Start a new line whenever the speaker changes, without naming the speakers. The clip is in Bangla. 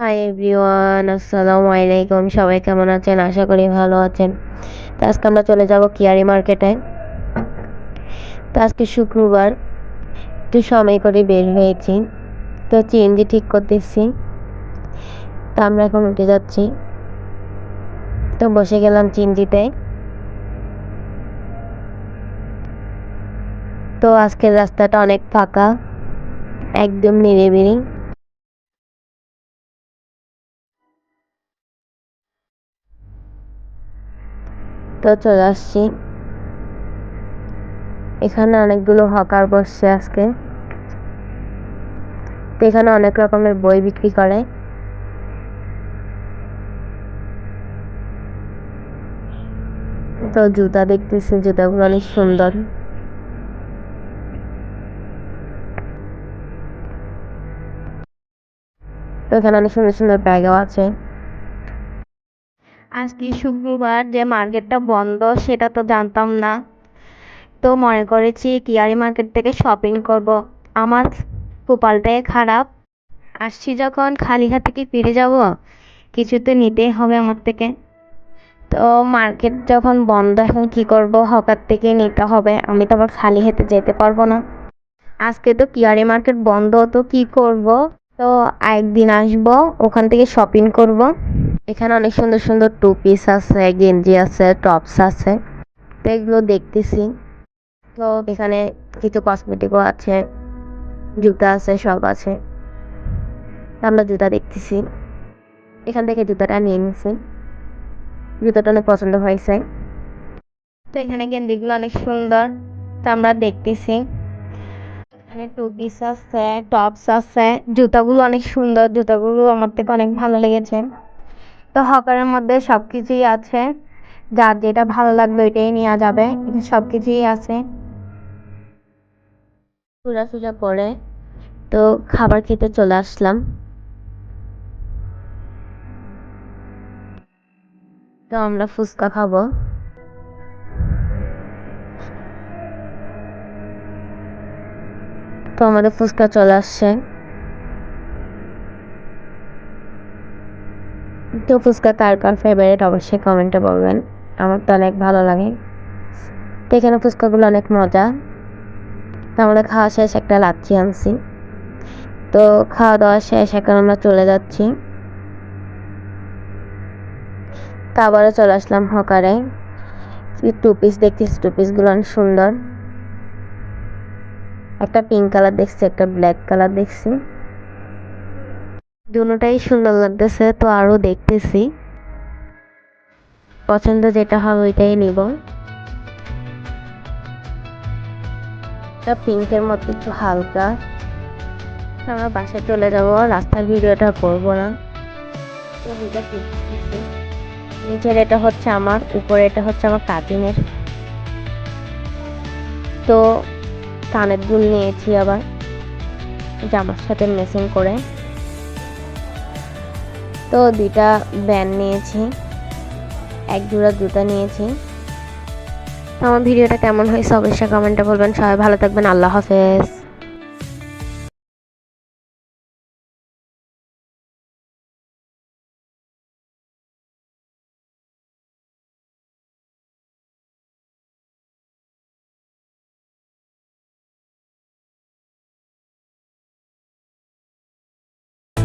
হাই এভরিওয়ান আসসালামু আলাইকুম সবাই কেমন আছেন? আশা করি ভালো আছেন। তো আজকে আমরা চলে যাব কিয়ারি মার্কেটে। তো আজকে শুক্রবার। একটু সময় করে বের হয়েছি। তো চিএনজি ঠিক করতেছি। তো আমরা এখন উঠে যাচ্ছি। তো বসে গেলাম চিনজিতে তো আজকের রাস্তাটা অনেক ফাঁকা। একদম নিরিবিলি। তো চলে আসছি। এখানে অনেকগুলো হকার বসছে আজকে। তো এখানে অনেক রকমের বই বিক্রি করে। তো জুতা দেখতেছি, জুতাগুলো অনেক সুন্দর। তো এখানে অনেক সুন্দর সুন্দর ব্যাগও আছে। আজকে শুক্রবার যে মার্কেটটা বন্ধ, সেটা তো জানতাম না। তো মনে করেছি কিয়ারি মার্কেট থেকে শপিং করব। আমার কপালটাই খারাপ। আসছি যখন খালি হাতে ফিরে যাব? কিছু তো নিতেই হবে আমার থেকে। তো মার্কেট যখন বন্ধ, এখন কি করব? হকার থেকে নিতে হবে। আমি তো আবার খালি হাতে যেতে পারব না। আজকে তো কিয়ারি মার্কেট বন্ধ, তো কি করব? তো একদিন আসব, ওখান থেকে শপিং করব। এখানে অনেক সুন্দর সুন্দর টু পিস আছে, গেঞ্জি আছে টপস আছে। তো এগুলো দেখতেছি। তো এখানে কিছু কসমেটিকও আছে, জুতা আছে, সব আছে। আমরা জুতা দেখতেছি। এখান থেকে জুতাটা নিয়ে নিছি। জুতাটা অনেক পছন্দ হয়েছে। তো এখানে গেঞ্জিগুলো অনেক সুন্দর। তো আমরা দেখতেছি। এখানে টু পিস আছে টপস আছে। জুতাগুলো অনেক সুন্দর। জুতাগুলো আমার থেকে অনেক ভালো লেগেছে। তো হকারের মধ্যে সব কিছুই আছে। যার যেটা ভালো লাগবে ওইটাই নেওয়া যাবে। সব কিছুই আছে। পূজা সুজা করে তো খাবার খেতে চলে আসলাম। তো আমরা ফুচকা খাব। তো আমাদের ফুচকা চলে আসছে। তো ফুচকা কার কার ফেভারিট অবশ্যই কমেন্টে বলবেন। আমার তো অনেক ভালো লাগে। তো এখানে ফুচকাগুলো অনেক মজা। তো আমাদের খাওয়া শেষ, একটা লাচ্ছি আনছি। তো খাওয়া দাওয়া শেষ, এখন আমরা চলে যাচ্ছি। তো আবারও চলে আসলাম হকারে। টু পিস দেখতেছি টু পিসগুলো অনেক সুন্দর। একটা পিঙ্ক কালার দেখছি, একটা ব্ল্যাক কালার দেখছি। দুটাই সুন্দর লাগতেছে, তো আরও দেখতেছি। পছন্দ যেটা হবে ওইটাই নিব। এটা পিঙ্কের মতো একটু হালকা। আমরা বাসায় চলে যাব, রাস্তার ভিডিওটা করব না। নিচের এটা হচ্ছে আমার, উপরে এটা হচ্ছে আমার কাজিনের। তো কানের দুল নিয়েছি আবার। জামার সাথে মেসিং করে। তো দুইটা ব্যান্ড নিয়েছি। এক জোড়া জুতা নিয়েছি। আমার ভিডিওটা কেমন হয়েছে অবশ্যই কমেন্টে বলবেন। সবাই ভালো থাকবেন। আল্লাহ হাফেজ।